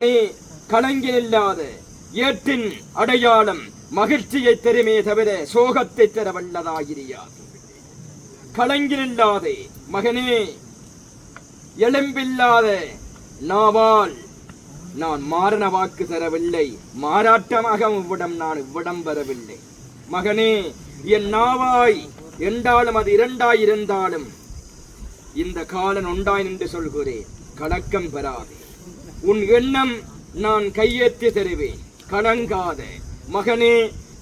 நீ ஏற்றின் அடையாளம் மகிழ்ச்சியை தருமே தவிர சோகத்தை தர வல்லதாகிறியாது கலங்கில்லாதே மகனே எலும்பில்லாத நாவால் நான் மாரண வாக்கு தரவில்லை. மாறாட்டமாக இவ்விடம் நான் இவ்விடம் வரவில்லை. மகனே என் நாவாய் என்றாலும் அது இரண்டாயிருந்தாலும் இந்த காலன் உண்டாய் என்று சொல்கிறேன். கலக்கம் பெறாதே. உன் எண்ணம் நான் கையேற்றி தருவேன். கலங்காத. மகனே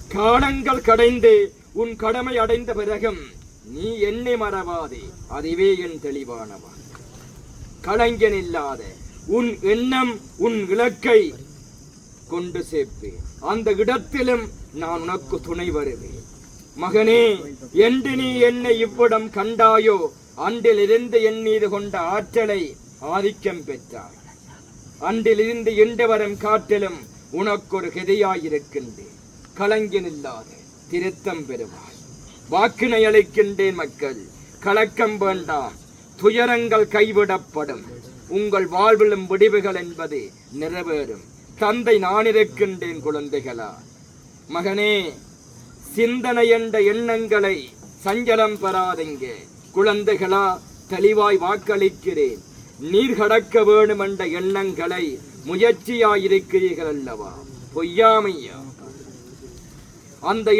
காலங்கள் கடைந்து உன் கடமை அடைந்த பிறகும் நீ என்னை மறவாதே. அதுவே என் தெளிவானவா. கலைஞன் இல்லாத உன் எண்ணம் உன் இலக்கை கொண்டு சேர்ப்பேன் அந்த இடத்திலும் நான் உனக்கு துணை வருவேன். மகனே என்று நீ என்னை இவ்விடம் கண்டாயோ அன்றிலிருந்து என் மீது கொண்ட ஆற்றலை ஆதிக்கம் பெற்றாய். அன்றிலிருந்து எண்டு வரும் காட்டிலும் உனக்கொரு கெதையாயிருக்கின்றேன். கதையாயிருக்கின்றேன் கலங்கினில்லாத திருத்தம் பெறுவாய். வாக்கினை அளிக்கின்றேன் மக்கள் கலக்கம் வேண்டாம். துயரங்கள் கைவிடப்படும். உங்கள் வாழ்விலும் விடிவுகள் என்பது நிறைவேறும். தந்தை நான் இருக்கின்றேன் குழந்தைகளா. மகனே சிந்தனை என்ற எண்ணங்களை சஞ்சலம் பெறாதீங்க. குழந்தைகளா தெளிவாய் வாக்களிக்கிறேன். நீர் கடக்க வேணுமென்ற எண்ணங்களை முயற்சியாயிருக்கிறீர்கள் அல்லவா பொய்யாமையா? அந்த